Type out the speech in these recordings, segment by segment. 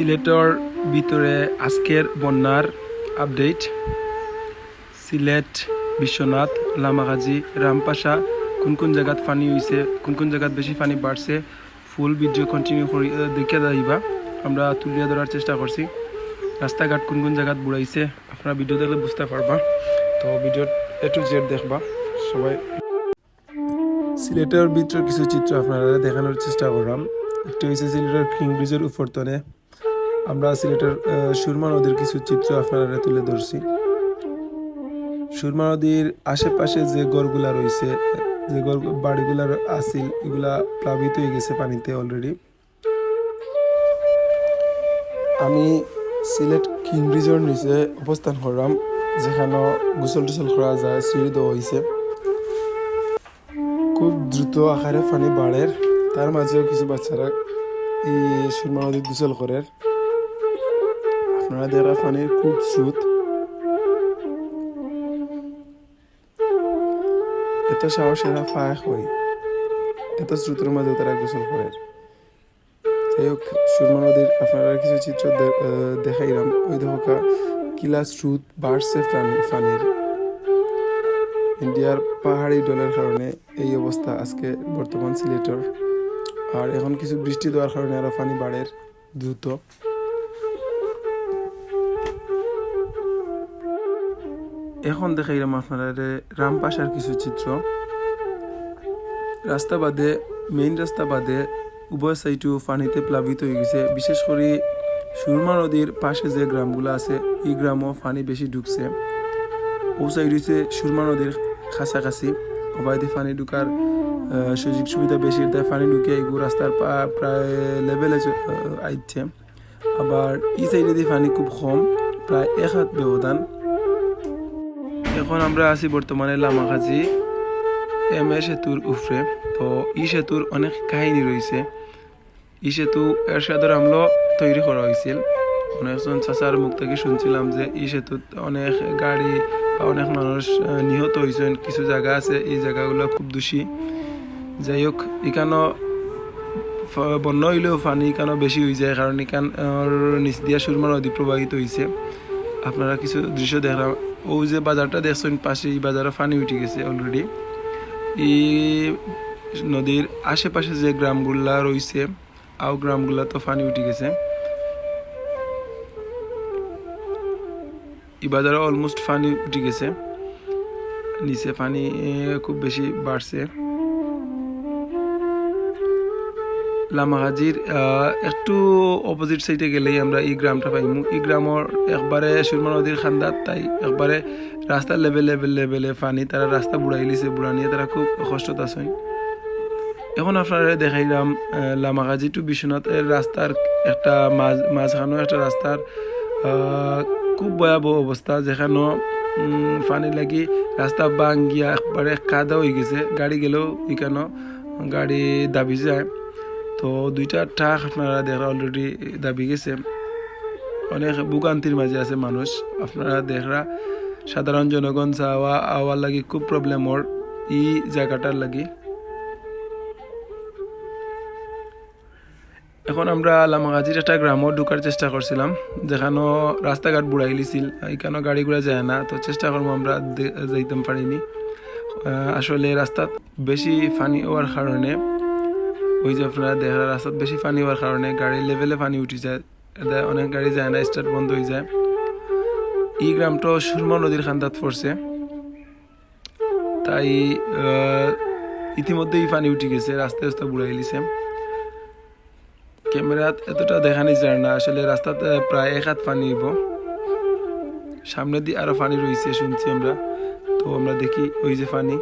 সিলেটর ভিতরে আজকের বন্যার আপডেট। সিলেট, বিশ্বনাথ, লামাগাজি, রামপাশা, কোন কোন জায়গাত পানি হয়েছে কোন কোন জায়গাত বেশি পানি বাড়ছে, ফুল ভিডিও কন্টিনিউ করি দেখে যাইবা। আমরা তুলিয়া ধরার চেষ্টা করছি রাস্তাঘাট কোন কোন জায়গাত বুড়াইছে আপনারা ভিডিও দেখলে বুঝতে পারবা তো ভিডিও এ টু জেড দেখবা, সবাই। সিলেটের ভিতরে কিছু চিত্র আপনারা দেখানোর চেষ্টা করলাম একটি হয়েছে সিলেটের কিং ব্রিজের উপর তনে আমরা সিলেটের সুরমা নদীর কিছু চিত্র আপনারা তুলে ধরছি। সুরমা নদীর আশেপাশে যে গড়গুলা রয়েছে, যে গড় বাড়িগুলা আছিল, এগুলা প্লাবিত হয়ে গেছে পানিতে অলরেডি আমি সিলেট কিং ব্রিজের নিচে অবস্থান করলাম যেখানে গোসল টোসল করা যায়, সিঁড়ি দেওয়া হয়েছে। খুব দ্রুত আকারে পানি বাড়ের তার মাঝেও কিছু বাচ্চারা এই সুরমা নদীর গোসল করে আপনারা দেখা পানির খুব স্রোত এত সাহসেরা ফায় হয় এত স্রোতের মাঝে তারা গোসল করে। যাই হোক, সুরমা নদীর আপনারা কিছু চিত্র দেখাইলাম। ওই দেখা কিলা স্রোত বাড়ছে পানির ইন্ডিয়ার পাহাড়ি ডলের কারণে এই অবস্থা আজকে বর্তমান সিলেটের। আর এখন কিছু বৃষ্টি দেওয়ার কারণে আরও পানি বাড়ে দ্রুত। এখন দেখাইলাম আপনারা রামপাশার কিছু চিত্র। রাস্তা বাদে মেইন রাস্তা বাদে উভয় সাইডও পানিতে প্লাবিত হয়ে গেছে। বিশেষ করে সুরমা নদীর পাশে যে গ্রামগুলো আছে, এই গ্রামও পানি বেশি ঢুকছে। ও সাইড হচ্ছে সুরমা নদীর কাছাকাছি। অবাধে পানি ঢুকার সুযোগ সুবিধা বেশি, তাই পানি ঢুকে এগুলো রাস্তার প্রায় লেভেলে আইছে। আবার এই সাইডে দিয়ে পানি খুব কম, প্রায় এক হাত ব্যবধান। এখন আমরা আছি বর্তমানে লামাকাজি এম এ সেতুর উফরে। তো ই সেতুর অনেক কাহিনী রয়েছে। ই সেতু এরশাদর আমলো তৈরি করা হয়েছিল। অনেকজন চাচার মুখ থেকে শুনছিলাম যে ই সেতুত অনেক গাড়ি বা অনেক মানুষ নিহত হয়েছেন। কিছু জায়গা আছে, এই জায়গাগুলো খুব দোষী। যাই হোক এখানেও বন্য হইলেও পানি এখানেও বেশি হয়ে যায়। কারণ এখান নিচ দিয়া সুরমা নদী প্রবাহিত হয়েছে আপনারা কিছু দৃশ্য দেখলাম ওই যে বাজারটা দেখছেন পাশে এই বাজারে পানি উঠে গেছে অলরেডি এই নদীর আশেপাশে যে গ্রামগুলা রয়েছে, আও গ্রামগুলা তো পানি উঠে গেছে। এই বাজারে অলমোস্ট পানি উঠে গেছে। নিচে পানি খুব বেশি বাড়ছে। লামাহাজির একটু অপোজিট সাইডে গেলেই আমরা এই গ্রামটা পাইমু। এই গ্রামের একবারে সুরমা নদীর খান্দাত তাই একবারে রাস্তার লেভেল লেভেল পানি তারা রাস্তা বুড়াই লিছে বুড়া নিয়ে তারা খুব কষ্টত আছেন। এখন আপনারা দেখাইলাম আহ, লামাগাজি টু বিশ্বনাথ এর রাস্তার একটা মাঝ মাঝখানো একটা রাস্তার খুব ভয়াবহ অবস্থা যেখানে পানি লাগি রাস্তা বাঙ্গিয়া একবারে কাদা হয়ে গেছে। গাড়ি গেলেও এখানে গাড়ি দাবি যায়। তো দুইটা ট্রাক আপনারা দেখা অলরেডি দাবি গেছে। অনেক ভোগান্তির মাঝে আছে মানুষ। আপনারা দেখরা সাধারণ জনগণ যাওয়া আওয়ার লাগি খুব প্রবলেমর ই জায়গাটার লাগি। এখন আমরা লামাগাজির একটা গ্রামও ঢুকার চেষ্টা করছিলাম। যেখানে রাস্তাঘাট বুড়াই লিছিল এখানে গাড়ি ঘোড়া যায় না, তো চেষ্টা করব আমরা দে- যাইতে পারিনি। আসলে রাস্তাত বেশি পানি হওয়ার কারণে ওই যে আপনারা দেখা রাস্তাত বেশি পানি হওয়ার কারণে গাড়ির লেভেলে পানি উঠে যায়, এতে অনেক গাড়ি যায় না স্টার্ট বন্ধ হয়ে যায়। এই গ্রামটা সুরমা নদীর খান্দাত পড়ছে। তাই ইতিমধ্যেই পানি উঠে গেছে, রাস্তায় রাস্তা বুড়াই লিছে ক্যামেরাত এতটা দেখানি যায় না, আসলে রাস্তাতে প্রায় এক হাত পানি হইব। সামনে দিয়ে আরও পানি রয়েছে, শুনছি আমরা। তো আমরা দেখি ওই যে পানি।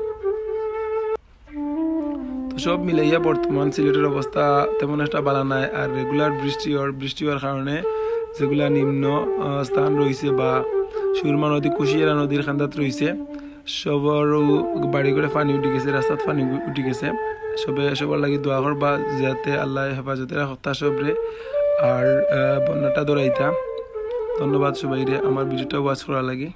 সব মিলাইয়া বর্তমান সিলেটের অবস্থা তেমন একটা ভালো নাই আর রেগুলার বৃষ্টি হওয়ার বৃষ্টি হওয়ার কারণে যেগুলা নিম্ন স্থান রয়েছে বা সুরমা নদী, কুশিয়ারা নদীর খান্দাত রয়েছে সবার বাড়ি করে পানি উঠে গেছে, রাস্তাত পানি উঠে গেছে। সবে সবার লাগে দোয়া করবা যাতে আল্লাহ হেফাজতে রাখতা সবরে। আর বন্যাটা দৌড়াইতা। ধন্যবাদ সবাই রে আমার ভিডিওটা ওয়াচ করা লাগে।